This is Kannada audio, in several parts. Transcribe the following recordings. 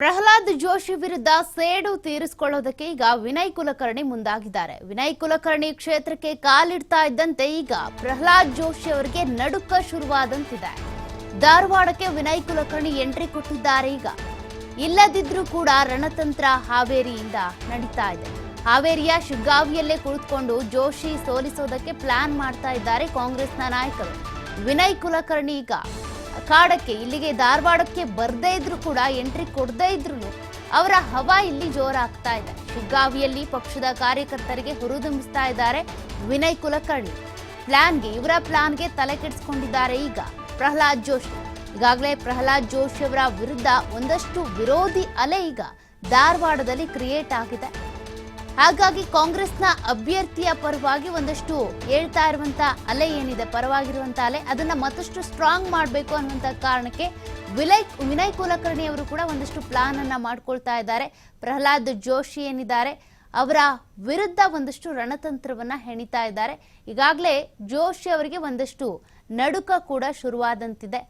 ಪ್ರಹ್ಲಾದ್ ಜೋಶಿ ವಿರುದ್ಧ ಸೇಡು ತೀರಿಸಿಕೊಳ್ಳೋದಕ್ಕೆ ಈಗ ವಿನಯ್ ಕುಲಕರ್ಣಿ ಮುಂದಾಗಿದ್ದಾರೆ. ವಿನಯ್ ಕುಲಕರ್ಣಿ ಕ್ಷೇತ್ರಕ್ಕೆ ಕಾಲಿಡ್ತಾ ಇದ್ದಂತೆ ಈಗ ಪ್ರಹ್ಲಾದ್ ಜೋಶಿ ಅವರಿಗೆ ನಡುಕ ಶುರುವಾದಂತಿದೆ. ಧಾರವಾಡಕ್ಕೆ ವಿನಯ್ ಕುಲಕರ್ಣಿ ಎಂಟ್ರಿ ಕೊಟ್ಟಿದ್ದಾರೆ ಈಗ. ಇಲ್ಲದಿದ್ರೂ ಕೂಡ ರಣತಂತ್ರ ಹಾವೇರಿಯಿಂದ ನಡೀತಾ ಇದೆ. ಹಾವೇರಿಯ ಶಿಗ್ಗಾವಿಯಲ್ಲೇ ಕುಳಿತುಕೊಂಡು ಜೋಶಿ ಸೋಲಿಸೋದಕ್ಕೆ ಪ್ಲಾನ್ ಮಾಡ್ತಾ ಇದ್ದಾರೆ ಕಾಂಗ್ರೆಸ್ನ ನಾಯಕರು. ವಿನಯ್ ಕುಲಕರ್ಣಿ ಈಗ ಕಾಡಕ್ಕೆ ಇಲ್ಲಿಗೆ ಧಾರವಾಡಕ್ಕೆ ಬರ್ದೇ ಇದ್ರು ಕೂಡ ಎಂಟ್ರಿ ಕೊಡದೇ ಇದ್ರು ಅವರ ಹವಾ ಇಲ್ಲಿ ಜೋರಾಗ್ತಾ ಇದೆ. ಶಿಗ್ಗಾವಿಯಲ್ಲಿ ಪಕ್ಷದ ಕಾರ್ಯಕರ್ತರಿಗೆ ಹುರಿದುಂಬಿಸ್ತಾ ಇದ್ದಾರೆ ವಿನಯ್ ಕುಲಕರ್ಣಿ. ಪ್ಲಾನ್ಗೆ, ಇವರ ಪ್ಲಾನ್ಗೆ ತಲೆ ಕೆಡಿಸ್ಕೊಂಡಿದ್ದಾರೆ ಈಗ ಪ್ರಹ್ಲಾದ್ ಜೋಶಿ. ಈಗಾಗಲೇ ಪ್ರಹ್ಲಾದ್ ಜೋಶಿ ಅವರ ವಿರುದ್ಧ ಒಂದಷ್ಟು ವಿರೋಧಿ ಅಲೆ ಈಗ ಧಾರವಾಡದಲ್ಲಿ ಕ್ರಿಯೇಟ್ ಆಗಿದೆ. ಹಾಗಾಗಿ ಕಾಂಗ್ರೆಸ್ನ ಅಭ್ಯರ್ಥಿಯ ಪರವಾಗಿ ಒಂದಷ್ಟು ಹೇಳ್ತಾ ಇರುವಂತ ಅಲೆ ಏನಿದೆ, ಪರವಾಗಿರುವಂತ ಅಲೆ, ಅದನ್ನ ಮತ್ತಷ್ಟು ಸ್ಟ್ರಾಂಗ್ ಮಾಡಬೇಕು ಅನ್ನುವಂತ ಕಾರಣಕ್ಕೆ ವಿಲಯ್, ವಿನಯ್ ಕುಲಕರ್ಣಿ ಅವರು ಕೂಡ ಒಂದಷ್ಟು ಪ್ಲಾನ್ ಅನ್ನ ಮಾಡ್ಕೊಳ್ತಾ ಇದ್ದಾರೆ. ಪ್ರಹ್ಲಾದ್ ಜೋಶಿ ಏನಿದ್ದಾರೆ, ಅವರ ವಿರುದ್ಧ ಒಂದಷ್ಟು ರಣತಂತ್ರವನ್ನ ಹೆಣಿತಾ ಇದ್ದಾರೆ. ಈಗಾಗಲೇ ಜೋಶಿ ಅವರಿಗೆ ಒಂದಷ್ಟು ನಡುಕ ಕೂಡ ಶುರುವಾದಂತಿದೆ.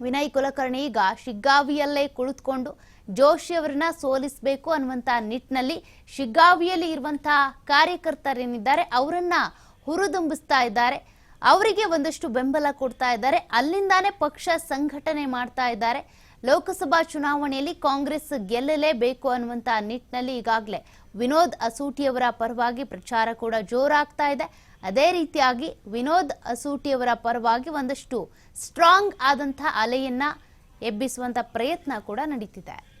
ವಿನಯ್ ಕುಲಕರ್ಣಿ ಈಗ ಶಿಗ್ಗಾವಿಯಲ್ಲೇ ಕುಳಿತುಕೊಂಡು ಜೋಶಿ ಅವರನ್ನ ಸೋಲಿಸಬೇಕು ಅನ್ನುವಂತ ನಿಟ್ಟಿನಲ್ಲಿ ಶಿಗ್ಗಾವಿಯಲ್ಲಿ ಇರುವಂತಹ ಕಾರ್ಯಕರ್ತರೇನಿದ್ದಾರೆ, ಅವರನ್ನ ಹುರಿದುಂಬಿಸ್ತಾ ಇದ್ದಾರೆ. ಅವರಿಗೆ ಒಂದಷ್ಟು ಬೆಂಬಲ ಕೊಡ್ತಾ ಇದ್ದಾರೆ. ಅಲ್ಲಿಂದಾನೇ ಪಕ್ಷ ಸಂಘಟನೆ ಮಾಡ್ತಾ ಇದ್ದಾರೆ. ಲೋಕಸಭಾ ಚುನಾವಣೆಯಲ್ಲಿ ಕಾಂಗ್ರೆಸ್ ಗೆಲ್ಲಲೇಬೇಕು ಅನ್ನುವಂತ ನಿಟ್ಟಿನಲ್ಲಿ ಈಗಾಗಲೇ ವಿನೋದ್ ಅಸೂಟಿಯವರ ಪರವಾಗಿ ಪ್ರಚಾರ ಕೂಡ ಜೋರಾಗ್ತಾ ಇದೆ. ಅದೇ ರೀತಿಯಾಗಿ ವಿನೋದ್ ಅಸೂಟಿಯವರ ಪರವಾಗಿ ಒಂದಷ್ಟು ಸ್ಟ್ರಾಂಗ್ ಆದಂಥ ಅಲೆಯನ್ನ ಎಬ್ಬಿಸುವಂತ ಪ್ರಯತ್ನ ಕೂಡ ನಡೀತಿದೆ.